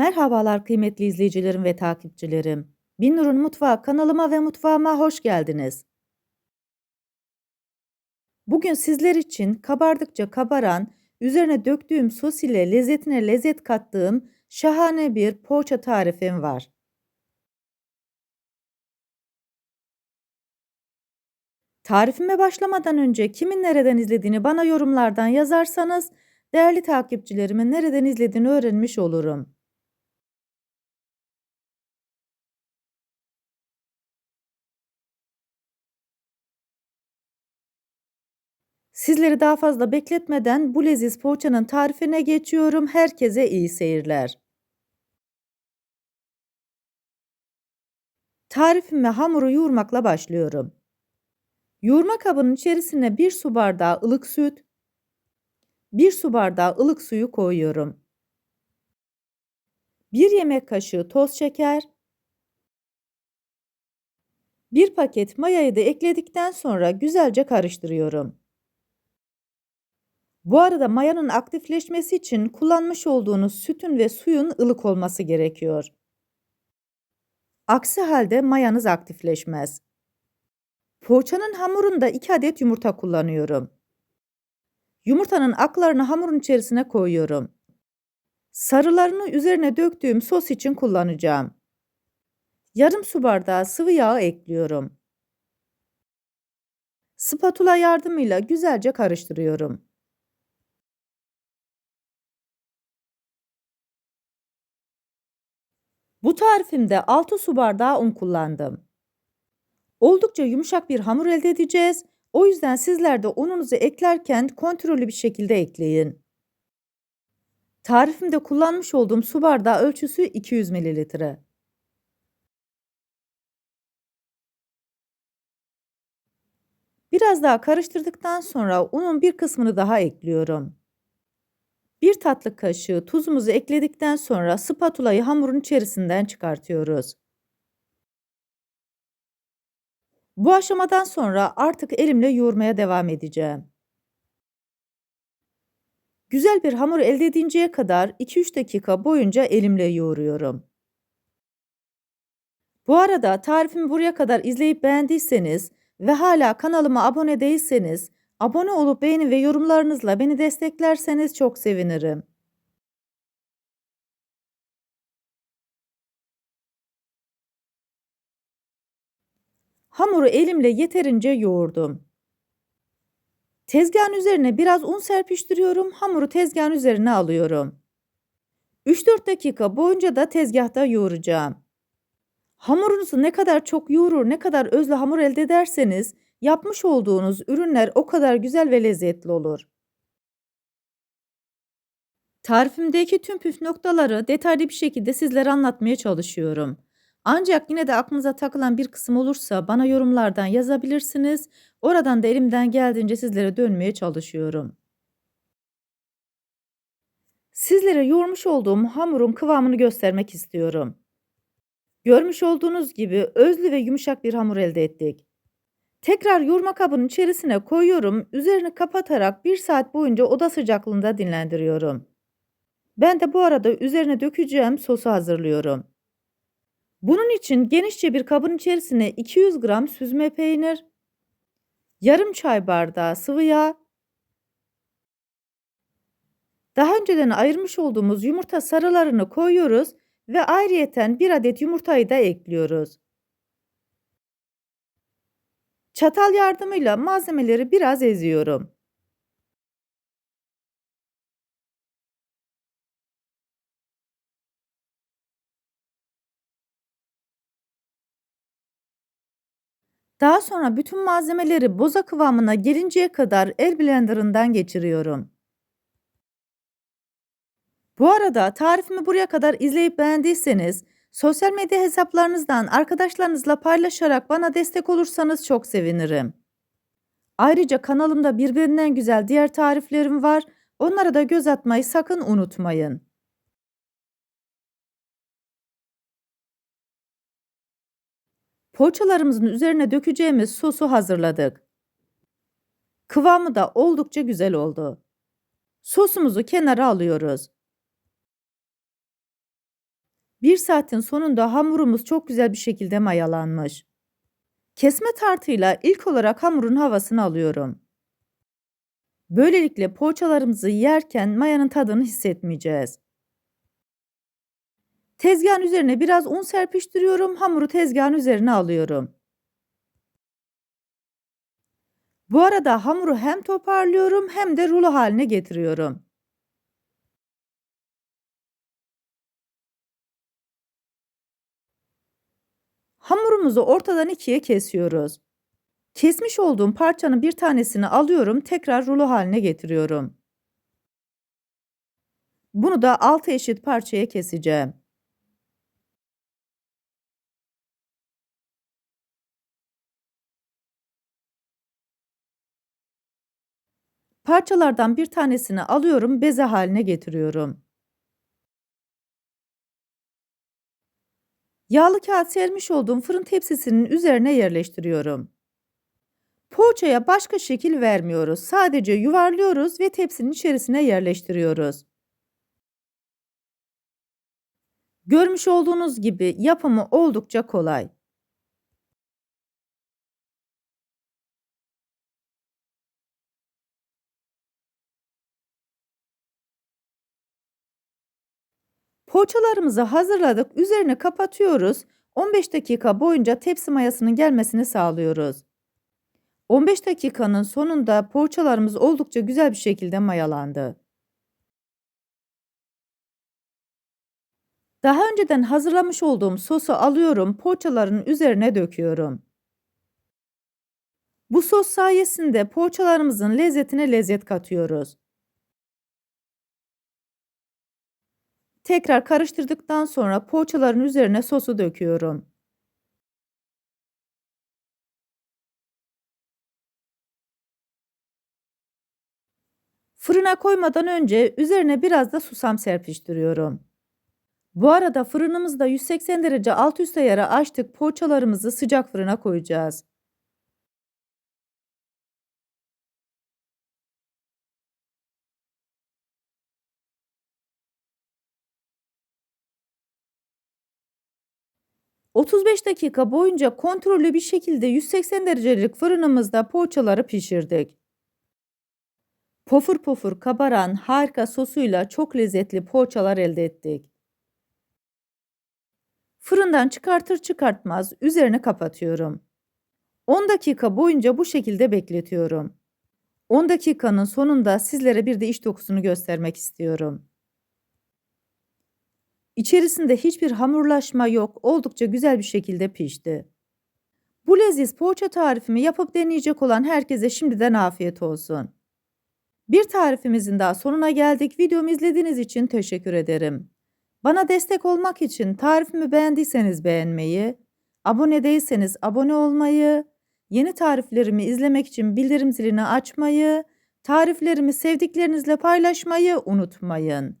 Merhabalar kıymetli izleyicilerim ve takipçilerim. Binnur'un Mutfağı kanalıma ve mutfağıma hoş geldiniz. Bugün sizler için kabardıkça kabaran, üzerine döktüğüm sos ile lezzetine lezzet kattığım şahane bir poğaça tarifim var. Tarifime başlamadan önce kimin nereden izlediğini bana yorumlardan yazarsanız değerli takipçilerimin nereden izlediğini öğrenmiş olurum. Sizleri daha fazla bekletmeden bu leziz poğaçanın tarifine geçiyorum. Herkese iyi seyirler. Tarifime hamuru yoğurmakla başlıyorum. Yoğurma kabının içerisine 1 su bardağı ılık süt, 1 su bardağı ılık suyu koyuyorum. 1 yemek kaşığı toz şeker, 1 paket mayayı da ekledikten sonra güzelce karıştırıyorum. Bu arada mayanın aktifleşmesi için kullanmış olduğunuz sütün ve suyun ılık olması gerekiyor. Aksi halde mayanız aktifleşmez. Poğaçanın hamurunda 2 adet yumurta kullanıyorum. Yumurtanın aklarını hamurun içerisine koyuyorum. Sarılarını üzerine döktüğüm sos için kullanacağım. Yarım su bardağı sıvı yağ ekliyorum. Spatula yardımıyla güzelce karıştırıyorum. Bu tarifimde 6 su bardağı un kullandım. Oldukça yumuşak bir hamur elde edeceğiz. O yüzden sizler de ununuzu eklerken kontrollü bir şekilde ekleyin. Tarifimde kullanmış olduğum su bardağı ölçüsü 200 mililitre. Biraz daha karıştırdıktan sonra unun bir kısmını daha ekliyorum. 1 tatlı kaşığı tuzumuzu ekledikten sonra spatulayı hamurun içerisinden çıkartıyoruz. Bu aşamadan sonra artık elimle yoğurmaya devam edeceğim. Güzel bir hamur elde edinceye kadar 2-3 dakika boyunca elimle yoğuruyorum. Bu arada tarifimi buraya kadar izleyip beğendiyseniz ve hala kanalıma abone değilseniz Abone olup beğeni ve yorumlarınızla beni desteklerseniz çok sevinirim. Hamuru elimle yeterince yoğurdum. Tezgahın üzerine biraz un serpiştiriyorum. Hamuru tezgahın üzerine alıyorum. 3-4 dakika boyunca da tezgahta yoğuracağım. Hamurunuzu ne kadar çok yoğurur, ne kadar özlü hamur elde ederseniz Yapmış olduğunuz ürünler o kadar güzel ve lezzetli olur. Tarifimdeki tüm püf noktaları detaylı bir şekilde sizlere anlatmaya çalışıyorum. Ancak yine de aklınıza takılan bir kısım olursa bana yorumlardan yazabilirsiniz. Oradan da elimden geldiğince sizlere dönmeye çalışıyorum. Sizlere yoğurmuş olduğum hamurun kıvamını göstermek istiyorum. Görmüş olduğunuz gibi özlü ve yumuşak bir hamur elde ettik. Tekrar yoğurma kabının içerisine koyuyorum. Üzerini kapatarak 1 saat boyunca oda sıcaklığında dinlendiriyorum. Ben de bu arada üzerine dökeceğim sosu hazırlıyorum. Bunun için genişçe bir kabın içerisine 200 gram süzme peynir, yarım çay bardağı sıvı yağ, daha önceden ayırmış olduğumuz yumurta sarılarını koyuyoruz ve ayrıyeten bir adet yumurtayı da ekliyoruz. Çatal yardımıyla malzemeleri biraz eziyorum. Daha sonra bütün malzemeleri boza kıvamına gelinceye kadar el blenderından geçiriyorum. Bu arada tarifimi buraya kadar izleyip beğendiyseniz Sosyal medya hesaplarınızdan arkadaşlarınızla paylaşarak bana destek olursanız çok sevinirim. Ayrıca kanalımda birbirinden güzel diğer tariflerim var. Onlara da göz atmayı sakın unutmayın. Poğaçalarımızın üzerine dökeceğimiz sosu hazırladık. Kıvamı da oldukça güzel oldu. Sosumuzu kenara alıyoruz. Bir saatin sonunda hamurumuz çok güzel bir şekilde mayalanmış. Kesme tartıyla ilk olarak hamurun havasını alıyorum. Böylelikle poğaçalarımızı yerken mayanın tadını hissetmeyeceğiz. Tezgahın üzerine biraz un serpiştiriyorum. Hamuru tezgahın üzerine alıyorum. Bu arada hamuru hem toparlıyorum hem de rulo haline getiriyorum. Hamurumuzu ortadan ikiye kesiyoruz. Kesmiş olduğum parçanın bir tanesini alıyorum, tekrar rulo haline getiriyorum. Bunu da 6 eşit parçaya keseceğim. Parçalardan bir tanesini alıyorum, beze haline getiriyorum. Yağlı kağıt sermiş olduğum fırın tepsisinin üzerine yerleştiriyorum. Poğaçaya başka şekil vermiyoruz. Sadece yuvarlıyoruz ve tepsinin içerisine yerleştiriyoruz. Görmüş olduğunuz gibi yapımı oldukça kolay. Poğaçalarımızı hazırladık. Üzerine kapatıyoruz. 15 dakika boyunca tepsi mayasının gelmesini sağlıyoruz. 15 dakikanın sonunda poğaçalarımız oldukça güzel bir şekilde mayalandı. Daha önceden hazırlamış olduğum sosu alıyorum, poğaçaların üzerine döküyorum. Bu sos sayesinde poğaçalarımızın lezzetine lezzet katıyoruz. Tekrar karıştırdıktan sonra poğaçaların üzerine sosu döküyorum. Fırına koymadan önce üzerine biraz da susam serpiştiriyorum. Bu arada fırınımızda 180 derece alt üst ayarı açtık. Poğaçalarımızı sıcak fırına koyacağız. ...35 dakika boyunca kontrollü bir şekilde 180 derecelik fırınımızda poğaçaları pişirdik. Pofur pofur kabaran harika sosuyla çok lezzetli poğaçalar elde ettik. Fırından çıkartır çıkartmaz üzerine kapatıyorum. 10 dakika boyunca bu şekilde bekletiyorum. 10 dakikanın sonunda sizlere bir de iç dokusunu göstermek istiyorum. İçerisinde hiçbir hamurlaşma yok, oldukça güzel bir şekilde pişti. Bu leziz poğaça tarifimi yapıp deneyecek olan herkese şimdiden afiyet olsun. Bir tarifimizin daha sonuna geldik. Videomu izlediğiniz için teşekkür ederim. Bana destek olmak için tarifimi beğendiyseniz beğenmeyi, abone değilseniz abone olmayı, yeni tariflerimi izlemek için bildirim zilini açmayı, tariflerimi sevdiklerinizle paylaşmayı unutmayın.